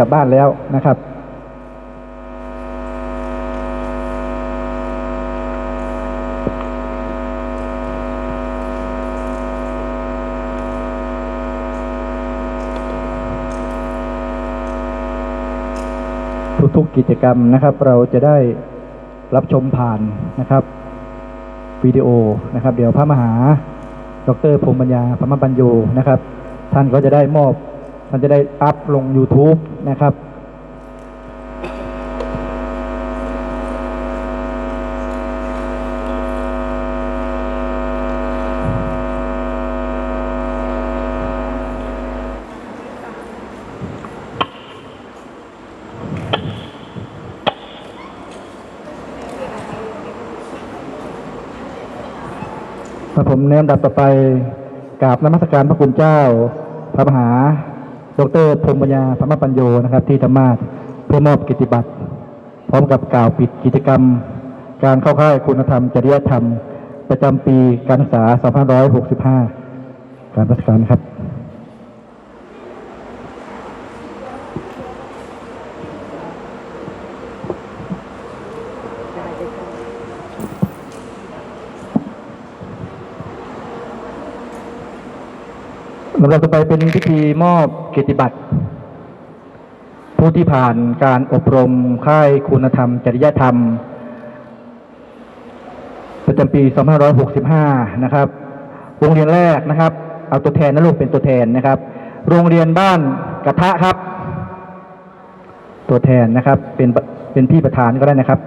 กลับบ้านแล้วนะครับ ทุกๆกิจกรรมนะครับ เราจะได้รับชมผ่านนะครับวิดีโอนะครับ เดี๋ยวพระมหา ดรพงษ์ปัญญาพระมบัญโยนะครับ ท่านก็จะได้มอบ ท่านจะได้อัพลง YouTube นะครับผมในลำดับต่อไปกราบนมัสการพระคุณเจ้าพระมหา ดรพงษ์ปัญญาพระมปัญโยนะครับ ที่ธรรมาสเพื่อมอบกิตติบัตร พร้อมกับกล่าวปิดกิจกรรม การเข้าค่ายคุณธรรม จริยธรรม ประจำปีการศึกษา 2565 การรัชการครับ ลำดับต่อไปเป็นพิธีมอบเกียรติบัตร ผู้ที่ผ่านการอบรมค่ายคุณธรรม จริยธรรม ประจำปี 2565 นะครับ โรงเรียนแรกนะครับ เอาตัวแทนนะลูกเป็นตัวแทนนะครับ โรงเรียนบ้านกระทะครับ ตัวแทนนะครับ เป็นเป็นพี่ประธานก็ได้นะครับ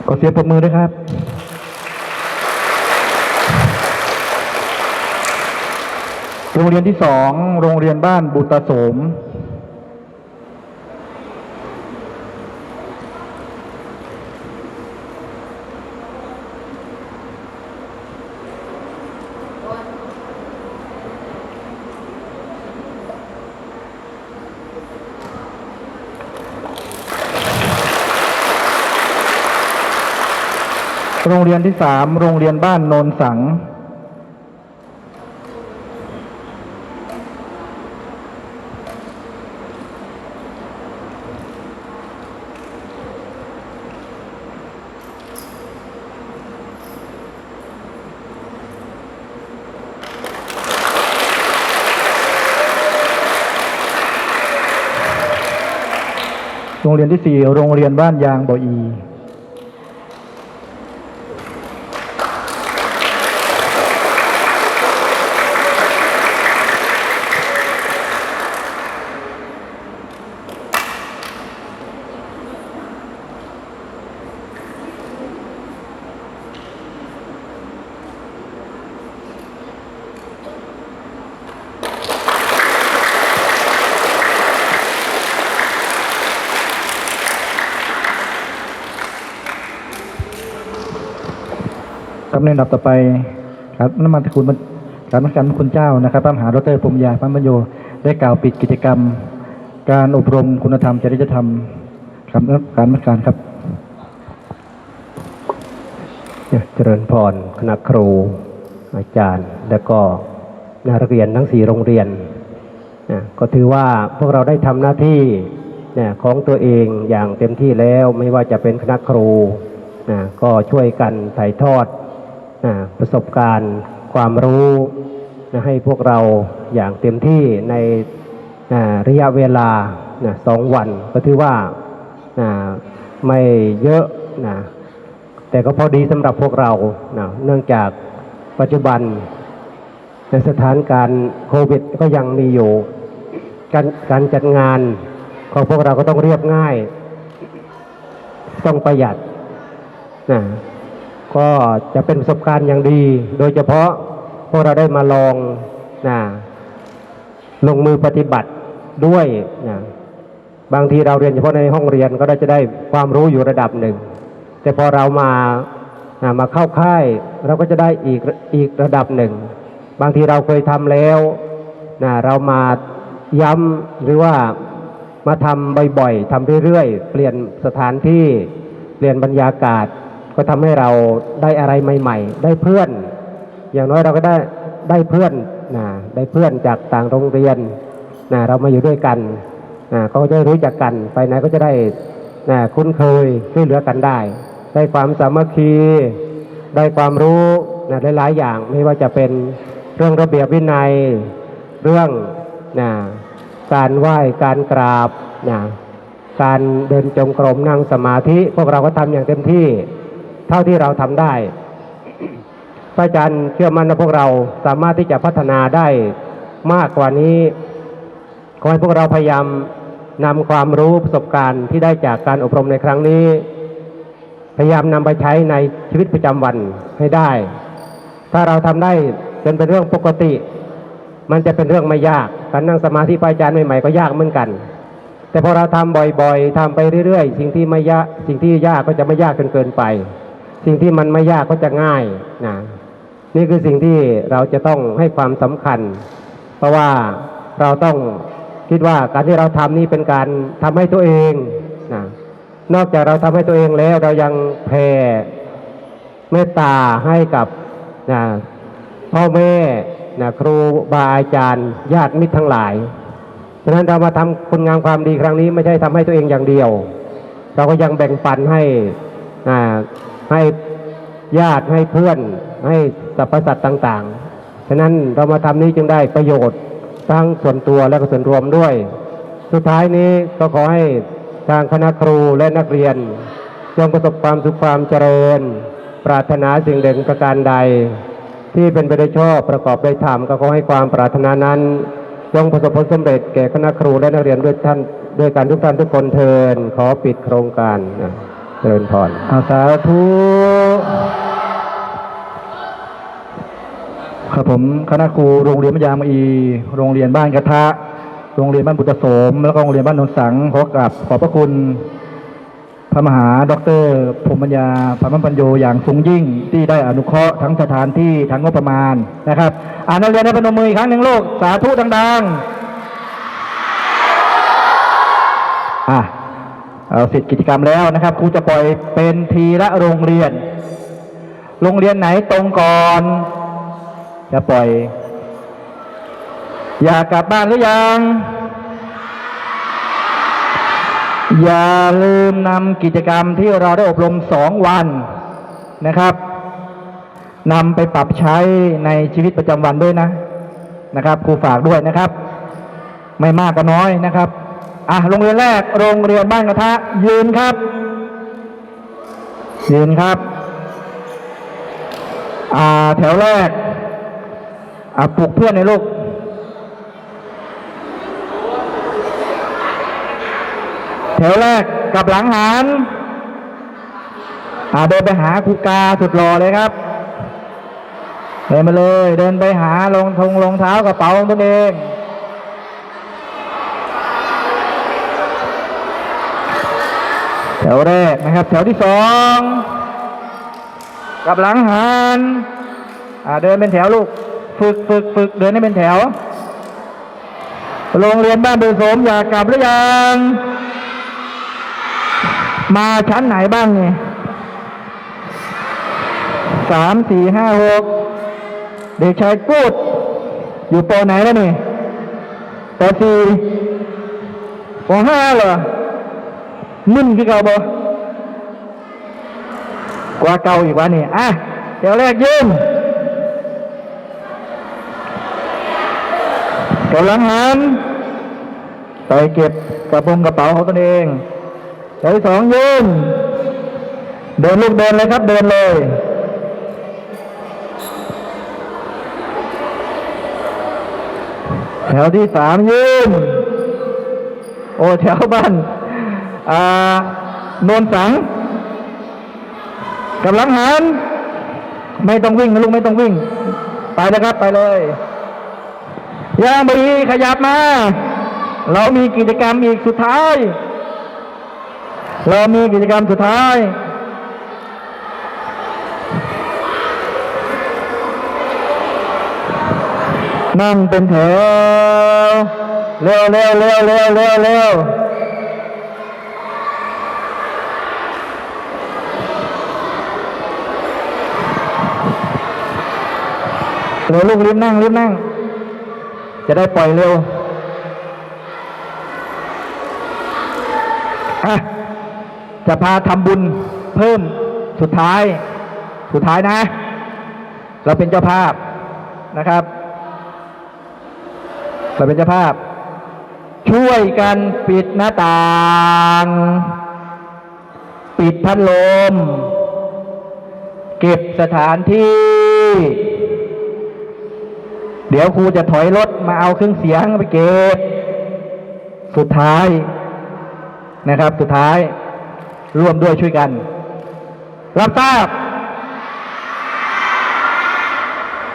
ข อเสียงปรบมือด้วยครับ โรงเรียนที่สอง โรงเรียนบ้านบุตรสม โรงเรียนที่สามโรงเรียนบ้านโนนสัง โรงเรียนที่สี่โรงเรียนบ้านยางบ่ออี ครับในลำดับต่อไปครับน้ำมันตะคุณการนักการคุณเจ้านะครับพระมหาดรพรหมยาพระมโยได้กล่าวปิดกิจกรรม การอบรมคุณธรรมจริยธรรมครับการนักการครับเจริญพรคณะครูอาจารย์ และก็นักเรียนทั้งสี่โรงเรียนก็ถือว่าพวกเราได้ทำหน้าที่ของตัวเองอย่างเต็มที่แล้วไม่ว่าจะเป็นคณะครูก็ช่วยกันถ่ายทอด ประสบการณ์ความรู้นะให้พวกเราอย่างเต็มที่ในระยะเวลานะสองวันก็ถือว่านะไม่เยอะนะแต่ก็พอดีสำหรับพวกเรานะเนื่องจากปัจจุบันในสถานการณ์โควิดก็ยังมีอยู่ การการจัดงานของพวกเราก็ต้องเรียบง่าย ต้องประหยัดนะ ก็จะเป็นประสบการณ์อย่างดี โดยเฉพาะพวกเราได้มาลองนะลงมือปฏิบัติด้วยนะบางทีเราเรียนเฉพาะในห้องเรียนก็ได้จะได้ความรู้อยู่ระดับหนึ่ง แต่พอเรามานะมาเข้าค่าย เราก็จะได้อีกอีกระดับหนึ่ง บางทีเราเคยทำแล้วนะเรามาย้ำหรือว่ามาทำบ่อยๆทำเรื่อยๆ เปลี่ยนสถานที่ เปลี่ยนบรรยากาศ ก็ทำให้เราได้อะไรใหม่ ๆ ได้เพื่อน อย่างน้อยเราก็ได้ได้เพื่อนนะได้เพื่อนจากต่างโรงเรียนนะเรามาอยู่ด้วยกันนะเขาก็จะรู้จักกันไปไหนก็จะได้นะคุ้นเคยช่วยเหลือกันได้ ได้ความสามัคคีได้ความรู้นะหลายๆอย่างไม่ว่าจะเป็นเรื่องระเบียบวินัย เรื่องนะการไหว้การกราบนะการเดินจงกรมนั่งสมาธิ พวกเราก็ทำอย่างเต็มที่ เท่าที่เราทำได้ พระอาจารย์เชื่อมั่นว่าพวกเราสามารถที่จะพัฒนาได้มากกว่านี้ ขอให้พวกเราพยายามนำความรู้ประสบการณ์ที่ได้จากการอบรมในครั้งนี้ พยายามนำไปใช้ในชีวิตประจำวันให้ได้ ถ้าเราทำได้จนเป็นเรื่องปกติ มันจะเป็นเรื่องไม่ยาก การนั่งสมาธิพระอาจารย์ใหม่ๆก็ยากเหมือนกัน แต่พอเราทำบ่อยๆทำไปเรื่อยๆ สิ่งที่ไม่ยากสิ่งที่ยากก็จะไม่ยากจนเกินไป สิ่งที่มันไม่ยากก็จะง่ายนะนี่คือสิ่งที่เราจะต้องให้ความสำคัญ เพราะว่าเราต้องคิดว่าการที่เราทำนี่เป็นการทำให้ตัวเองนะนอกจากเราทำให้ตัวเองแล้ว เรายังแผ่เมตตาให้กับนะพ่อแม่นะครูบาอาจารย์ ญาติมิตรทั้งหลายฉะนั้นเรามาทำคุณงามความดีครั้งนี้ไม่ใช่ทำให้ตัวเองอย่างเดียว เราก็ยังแบ่งปันให้ ให้ญาติให้เพื่อนให้สรรพสัตว์ต่างๆ ฉะนั้นเรามาทำนี้จึงได้ประโยชน์ทั้งส่วนตัวและก็ส่วนรวมด้วย สุดท้ายนี้ก็ขอให้ทางคณะครูและนักเรียน จงประสบความสุขความเจริญ ปรารถนาสิ่งเด่นประการใด ที่เป็นไปได้ชอบประกอบได้ธรรมก็ขอให้ความปรารถนานั้นจงประสบผลสำเร็จแก่คณะครูและนักเรียนด้วยท่านด้วยการทุกท่านทุกคนเทินขอปิดโครงการนะ เจริญพรอาสาธุครับผมคณะครูโรงเรียนมยามอี โรงเรียนบ้านกระทะ โรงเรียนบ้านบุตรสม แล้วก็โรงเรียนบ้านนนสังขอกราบขอบพระคุณ พระมหาดรพรมปัญญาพระมัญปัญโยอย่างสูงยิ่ง ที่ได้อนุเคราะห์ทั้งสถานที่ทั้งงบประมาณนะครับ อ่านนักเรียนได้พนมมืออีกครั้งหนึ่งลูกสาธุดัง ๆ เอาสร็จกิจกรรมแล้วนะครับครูจะปล่อยเป็นทีละโรงเรียน โรงเรียนไหนตรงก่อน จะปล่อย อยากกลับบ้านหรือยัง อย่าลืมนำกิจกรรมที่เราได้อบรมสองวันนะครับนำไปปรับใช้ในชีวิตประจำวันด้วยนะนะครับครูฝากด้วยนะครับ ไม่มากก็น้อยนะครับ อะโรงเรียนแรกโรงเรียนบ้านกระทะยืนครับ ยืนครับอ่าแถวแรกอะปลุกเพื่อนในลูกแถวแรกกลับหลังหันอ่าเดินไปหาครูกาสุดหล่อเลยครับเดินไปเลย เดินไปหารองทงรองเท้ากระเป๋าของตนเอง แถวแรกนะครับ แถวที่สองกับหลังหันอ่าเดินเป็นแถวลูก ฝึกฝึกฝึกเดินให้เป็นแถว โรงเรียนบ้านเบือโสมอยากกลับหรือยัง มาชั้นไหนบ้างเนี่ยสามสี่ห้าหกเด็กชายกูด อยู่ปไหนแล้วนี่ปสี่ปห้าเหรอ มึนคือเก่าบ่กว่าเก่าอีกวะนี่อะเดี๋ยวแรกยืนกำลังหันไปเก็บกระโปรงกระเป๋าของตนเองเดี๋ยวที่สองยืนเดินลูกเดินเลยครับเดินเลยแถวที่สามยืนโอ้แถวบ้าน อ่านนสังกำลังหันไม่ต้องวิ่งนะลูกไม่ต้องวิ่ง ไปเลยครับไปเลยย่างบรีขยับมา เรามีกิจกรรมอีกสุดท้าย เรามีกิจกรรมสุดท้ายนั่งเป็นแถวเร็วเร็วเร็วเร็วเร็วเร็ว เร็วลูกรีบนั่งรีบนั่ง จะได้ปล่อยเร็วอะจะพาทำบุญเพิ่มสุดท้าย สุดท้ายนะ เราเป็นเจ้าภาพนะครับเราเป็นเจ้าภาพ ช่วยกันปิดหน้าต่าง ปิดพัดลม เก็บสถานที่ เดี๋ยวครูจะถอยรถมาเอาเครื่องเสียงไปเก็บ สุดท้ายนะครับ สุดท้ายร่วมด้วยช่วยกัน รับทราบ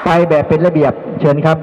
ไปแบบเป็นระเบียบเชิญครับ